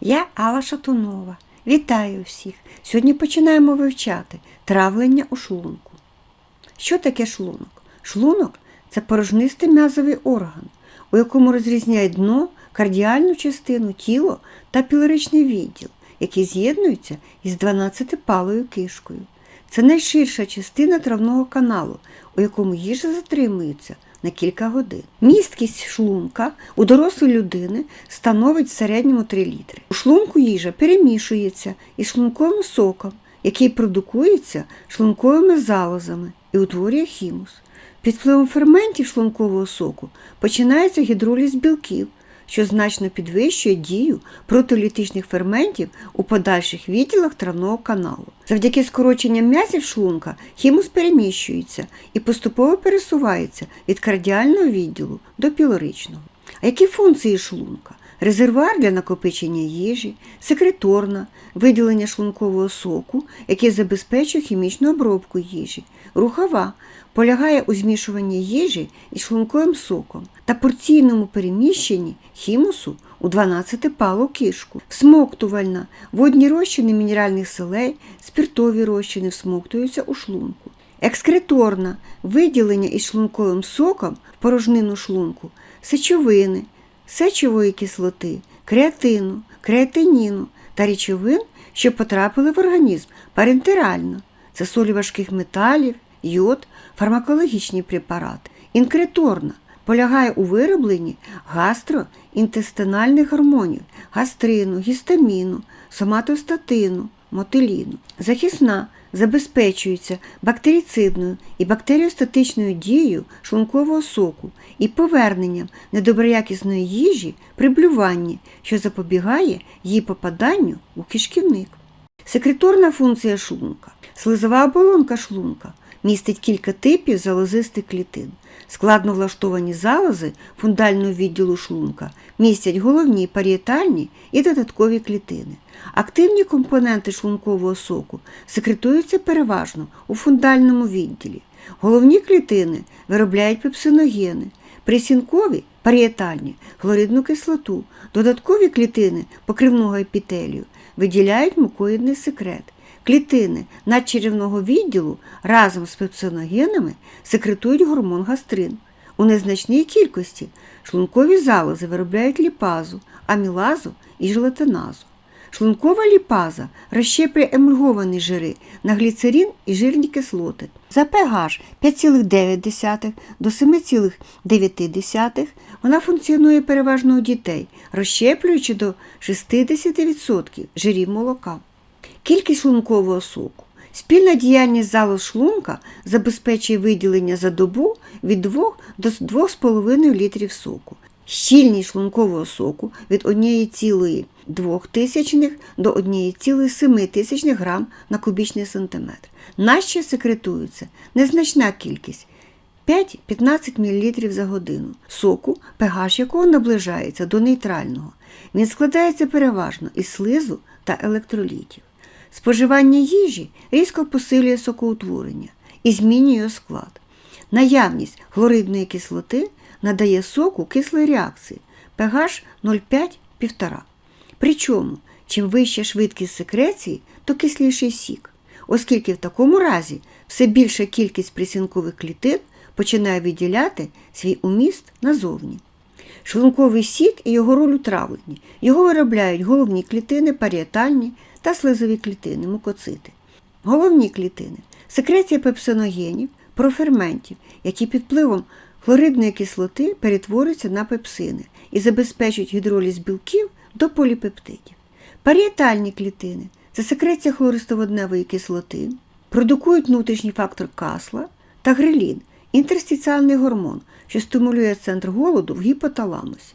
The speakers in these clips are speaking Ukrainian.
Я Алла Шатунова. Вітаю всіх! Сьогодні починаємо вивчати травлення у шлунку. Що таке шлунок? Шлунок це порожнистий м'язовий орган, у якому розрізняють дно, кардіальну частину, тіло та пілоричний відділ, які з'єднуються із 12-палою кишкою. Це найширша частина травного каналу, у якому їжа затримується на кілька годин. Місткість шлунка у дорослої людини становить в середньому 3 літри. У шлунку їжа перемішується із шлунковим соком, який продукується шлунковими залозами і утворює хімус. Під впливом ферментів шлункового соку починається гідроліз білків, що значно підвищує дію протолітичних ферментів у подальших відділах травного каналу. Завдяки скороченням м'язів шлунка хімус переміщується і поступово пересувається від кардіального відділу до пілоричного. А які функції шлунка? Резервуар для накопичення їжі, секреторна, виділення шлункового соку, який забезпечує хімічну обробку їжі, рухова, полягає у змішуванні їжі із шлунковим соком та порційному переміщенні хімусу у 12-палу кишку, всмоктувальна, водні розчини мінеральних солей, спиртові розчини всмоктуються у шлунку. Екскреторна виділення із шлунковим соком в порожнину шлунку, сечовини, сечової кислоти, креатину, креатиніну та речовин, що потрапили в організм парентерально. Це солі важких металів, йод, фармакологічні препарати. Інкреторна полягає у виробленні гастроінтестинальних гормонів, гастрину, гістаміну, соматостатину, мотиліну. Захисна забезпечується бактерицидною і бактеріостатичною дією шлункового соку і поверненням недоброякісної їжі при блюванні, що запобігає її попаданню у кишківник. Секреторна функція шлунка. Слизова оболонка шлунка містить кілька типів залозистих клітин. Складно влаштовані залози фундального відділу шлунка містять головні паріетальні і додаткові клітини. Активні компоненти шлункового соку секретуються переважно у фундальному відділі. Головні клітини виробляють пепсиногени, присінкові паріетальні хлоридну кислоту, додаткові клітини покривного епітелію виділяють мукоїдний секрет. Клітини надчеревного відділу разом з пепсиногенами секретують гормон гастрин. У незначній кількості шлункові залози виробляють ліпазу, амілазу і желатиназу. Шлункова ліпаза розщеплює емульговані жири на гліцерин і жирні кислоти. За pH 5,9 до 7,9 вона функціонує переважно у дітей, розщеплюючи до 60% жирів молока. Кількість шлункового соку. Спільна діяльність залоз шлунка забезпечує виділення за добу від 2 до 2,5 літрів соку. Щільність шлункового соку від 1,2 до 1,7 грам на кубічний сантиметр. Наще секретується незначна кількість 5-15 мл за годину, соку, pH якого наближається до нейтрального. Він складається переважно із слизу та електролітів. Споживання їжі різко посилює сокоутворення і змінює його склад. Наявність хлоридної кислоти надає соку кислої реакції pH 0,5-1,5. Причому, чим вища швидкість секреції, то кисліший сік, оскільки в такому разі все більша кількість присінкових клітин починає виділяти свій уміст назовні. Шлунковий сік і його роль у травленні. Його виробляють головні клітини, паріетальні та слизові клітини, мукоцити. Головні клітини секреція пепсиногенів, проферментів, які під впливом хлоридної кислоти перетворюються на пепсини і забезпечують гідроліз білків до поліпептидів. Паріетальні клітини це секреція хлористоводневої кислоти, продукують внутрішній фактор касла та грелін, інтерстиціальний гормон, що стимулює центр голоду в гіпоталамусі,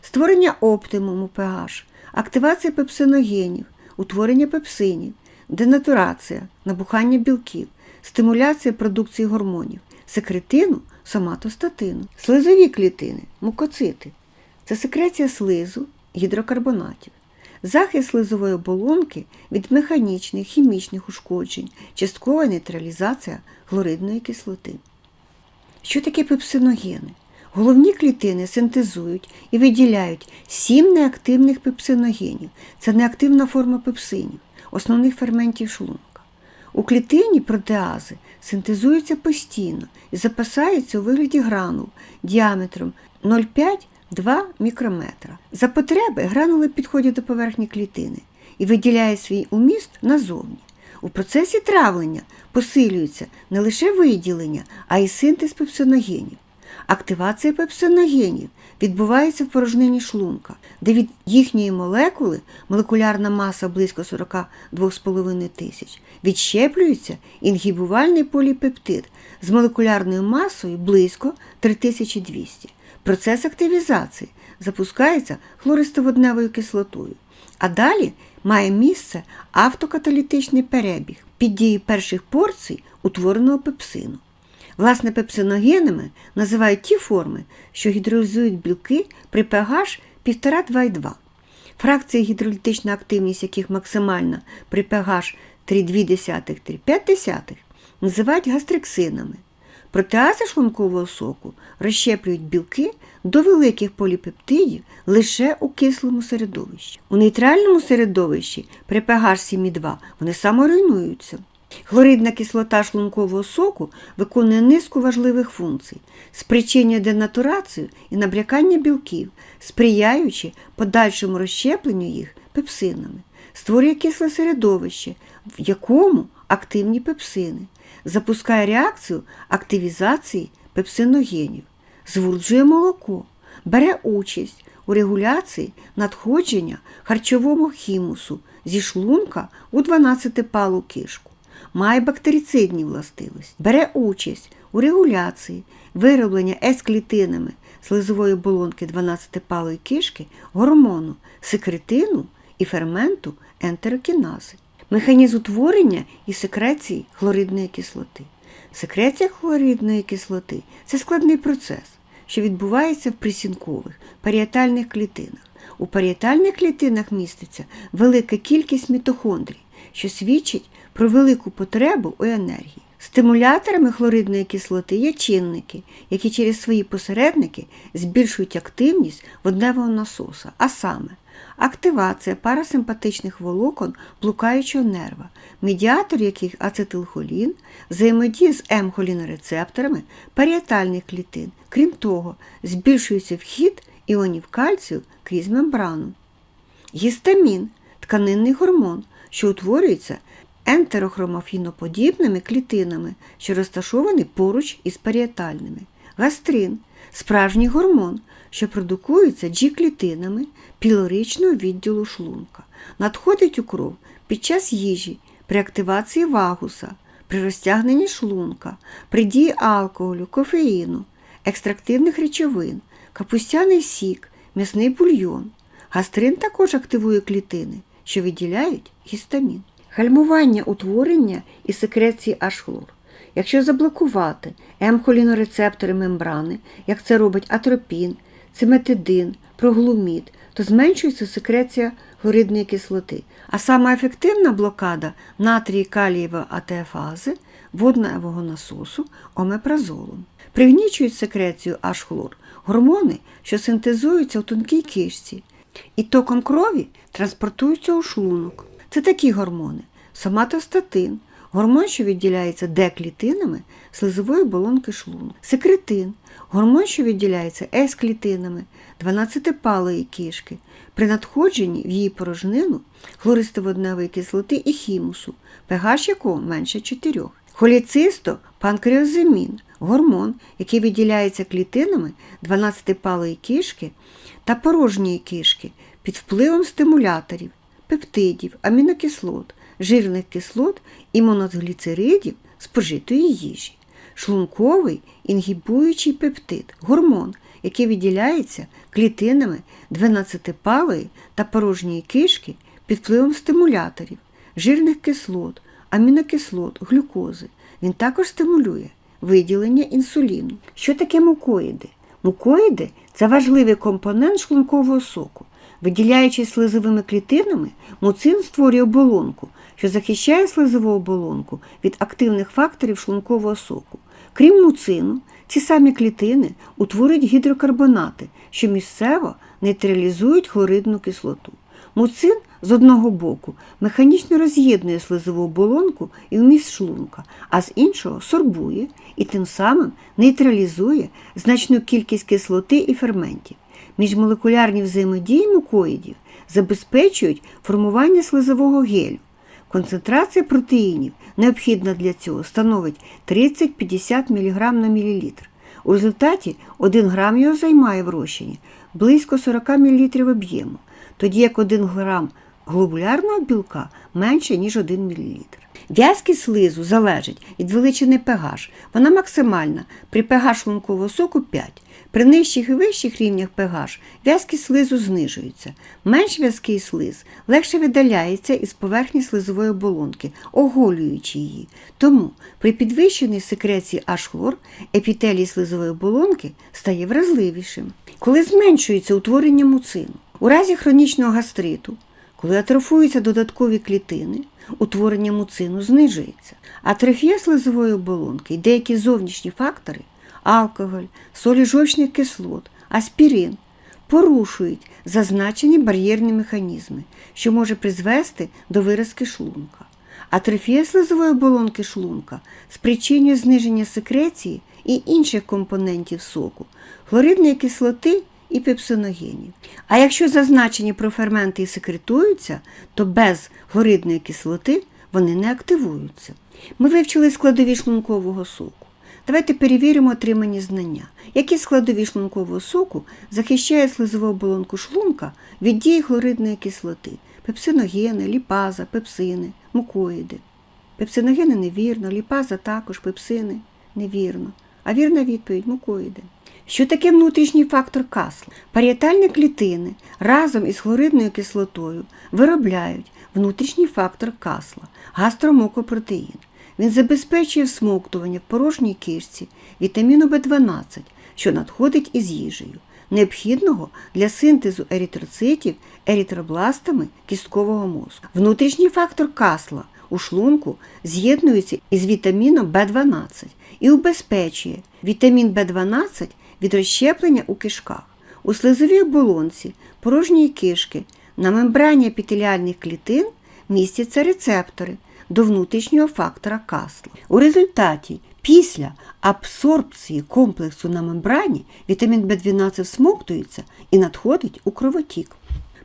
створення оптимуму pH, активація пепсиногенів, утворення пепсинів, денатурація, набухання білків, стимуляція продукції гормонів, секретину, соматостатину, слизові клітини, мукоцити. Це секреція слизу, гідрокарбонатів, захист слизової оболонки від механічних, хімічних ушкоджень, часткова нейтралізація хлоридної кислоти. Що таке пепсиногени? Головні клітини синтезують і виділяють сім неактивних пепсиногенів. Це неактивна форма пепсинів, основних ферментів шлунка. У клітині протеази синтезуються постійно і запасаються у вигляді гранул діаметром 0,5-2 мікрометра. За потреби гранули підходять до поверхні клітини і виділяють свій уміст назовні. У процесі травлення посилюється не лише виділення, а й синтез пепсиногенів. Активація пепсиногенів відбувається в порожнині шлунка, де від їхньої молекули, молекулярна маса близько 42,5 тисяч, відщеплюється інгібувальний поліпептид з молекулярною масою близько 3200. Процес активізації запускається хлористоводневою кислотою. А далі має місце автокаталітичний перебіг під дією перших порцій утвореного пепсину. Власне, пепсиногенами називають ті форми, що гідролізують білки при pH 1,5-2,2. Фракція гідролітична активність яких максимальна при pH 3,2-3,5 називають гастриксинами. Протеази шлункового соку розщеплюють білки до великих поліпептидів лише у кислому середовищі. У нейтральному середовищі при pH 7,2 вони саморуйнуються. Хлоридна кислота шлункового соку виконує низку важливих функцій, спричинює денатурацію і набрякання білків, сприяючи подальшому розщепленню їх пепсинами, створює кисле середовище, в якому активні пепсини, запускає реакцію активізації пепсиногенів, звурджує молоко, бере участь у регуляції надходження харчового хімусу зі шлунка у 12-палу кишку має бактерицидні властивості, бере участь у регуляції вироблення С-клітинами слизової оболонки 12-палої кишки гормону секретину і ферменту ентерокінази, механізм утворення і секреції хлоридної кислоти. Секреція хлоридної кислоти це складний процес, що відбувається в присінкових паріетальних клітинах. У паріетальних клітинах міститься велика кількість мітохондрій, що свідчить про велику потребу у енергії. Стимуляторами хлоридної кислоти є чинники, які через свої посередники збільшують активність водневого насоса, а саме активація парасимпатичних волокон блукаючого нерва, медіатор яких ацетилхолін, взаємодія з М-холінорецепторами паріетальних клітин. Крім того, збільшується вхід іонів кальцію крізь мембрану. Гістамін тканинний гормон, що утворюється ентерохромофіноподібними клітинами, що розташовані поруч із паріетальними. Гастрин справжній гормон, що продукується G-клітинами пілоричного відділу шлунка, надходить у кров під час їжі, при активації вагуса, при розтягненні шлунка, при дії алкоголю, кофеїну, екстрактивних речовин, капустяний сік, м'ясний бульйон. Гастрин також активує клітини, що виділяють гістамін. Гальмування утворення і секреції H-хлор. Якщо заблокувати М-холінорецептори мембрани, як це робить атропін, циметидин, проглумід, то зменшується секреція хлоридної кислоти. А сама ефективна блокада натрій калієвої АТФази, водневого насосу омепразолом. Пригнічують секрецію H-хлор гормони, що синтезуються у тонкій кишці, і током крові транспортуються у шлунок. Це такі гормони: соматостатин, гормон, що відділяється Д-клітинами слизової оболонки шлунку, секретин, гормон, що відділяється С-клітинами 12-палої кишки, при надходженні в її порожнину хлористоводневої кислоти і хімусу, pH якого менше 4. Холіцисто панкреозимін гормон, який виділяється клітинами 12-палої кишки та порожньої кишки під впливом стимуляторів, пептидів, амінокислот, жирних кислот і моногліцеридів спожитої їжі. Шлунковий інгібуючий пептид гормон, який виділяється клітинами 12-палої та порожньої кишки під впливом стимуляторів, жирних кислот, амінокислот, глюкози. Він також стимулює виділення інсуліну. Що таке мукоїди? Мукоїди це важливий компонент шлункового соку. Виділяючись слизовими клітинами, муцин створює оболонку, що захищає слизову оболонку від активних факторів шлункового соку. Крім муцину, ці самі клітини утворюють гідрокарбонати, що місцево нейтралізують хлоридну кислоту. Муцин з одного боку механічно роз'єднує слизову оболонку і вміст шлунка, а з іншого сорбує і тим самим нейтралізує значну кількість кислоти і ферментів. Міжмолекулярні взаємодії мукоїдів забезпечують формування слизового гелю. Концентрація протеїнів, необхідна для цього, становить 30-50 мг на мілілітр. У результаті 1 грам його займає в розчині близько 40 мл об'єму, тоді як 1 грам глобулярного білка менше, ніж 1 мл. В'язкість слизу залежить від величини pH. Вона максимальна при pH шлункового соку 5. При нижчих і вищих рівнях pH в'язкість слизу знижується. Менш в'язкий слиз легше видаляється із поверхні слизової оболонки, оголюючи її. Тому при підвищеній секреції H-хлор епітелій слизової оболонки стає вразливішим. Коли зменшується утворення муцину, у разі хронічного гастриту, коли атрофуються додаткові клітини, утворення муцину знижується. Атрофія слизової оболонки і деякі зовнішні фактори алкоголь, солі жовчних кислот, аспірин порушують зазначені бар'єрні механізми, що може призвести до виразки шлунка. Атрофія слизової оболонки шлунка спричинює зниження секреції і інших компонентів соку, хлоридної кислоти і пепсиногенів. А якщо зазначені проферменти і секретуються, то без хлоридної кислоти вони не активуються. Ми вивчили складові шлункового соку. Давайте перевіримо отримані знання. Які складові шлункового соку захищають слизову оболонку шлунка від дії хлоридної кислоти, пепсиногени, ліпаза, пепсини, мукоїди. Пепсиногени невірно, ліпаза також, пепсини невірно. А вірна відповідь мукоїди. Що таке внутрішній фактор касла? Паріетальні клітини разом із хлоридною кислотою виробляють внутрішній фактор касла гастромокопротеїн. Він забезпечує всмоктування в порожній кишці вітаміну В12, що надходить із їжею, необхідного для синтезу еритроцитів еритробластами кісткового мозку. Внутрішній фактор касла у шлунку з'єднується із вітаміном В12 і убезпечує вітамін В12 від розщеплення у кишках. У слизовій оболонці порожньої кишки на мембрані епітеліальних клітин містяться рецептори до внутрішнього фактора касла. У результаті після абсорбції комплексу на мембрані вітамін В12 всмоктується і надходить у кровотік.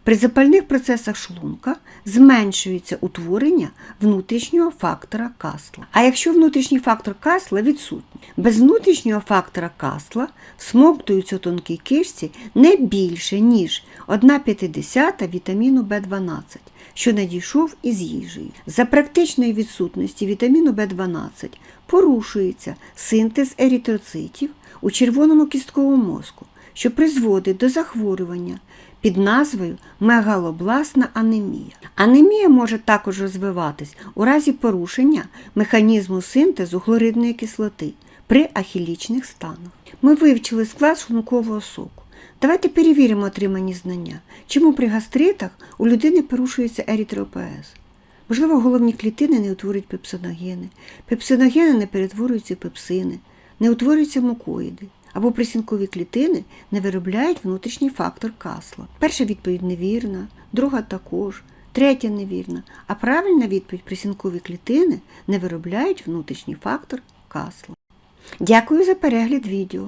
При запальних процесах шлунка зменшується утворення внутрішнього фактора касла. А якщо внутрішній фактор касла відсутній, без внутрішнього фактора касла всмоктуються у тонкій кишці не більше, ніж 1,5 вітаміну В12, що надійшов із їжею. За практичної відсутності вітаміну В12 порушується синтез еритроцитів у червоному кістковому мозку, що призводить до захворювання під назвою мегалобласна анемія. Анемія може також розвиватись у разі порушення механізму синтезу хлоридної кислоти при ахілічних станах. Ми вивчили склад шлункового соку. Давайте перевіримо отримані знання, чому при гастритах у людини порушується еритропоез. Можливо, головні клітини не утворюють пепсиногени, пепсиногени не перетворюються в пепсини, не утворюються мукоїди або присінкові клітини не виробляють внутрішній фактор касла. Перша відповідь невірна, друга також, третя невірна, а правильна відповідь присінкові клітини не виробляють внутрішній фактор касла. Дякую за перегляд відео.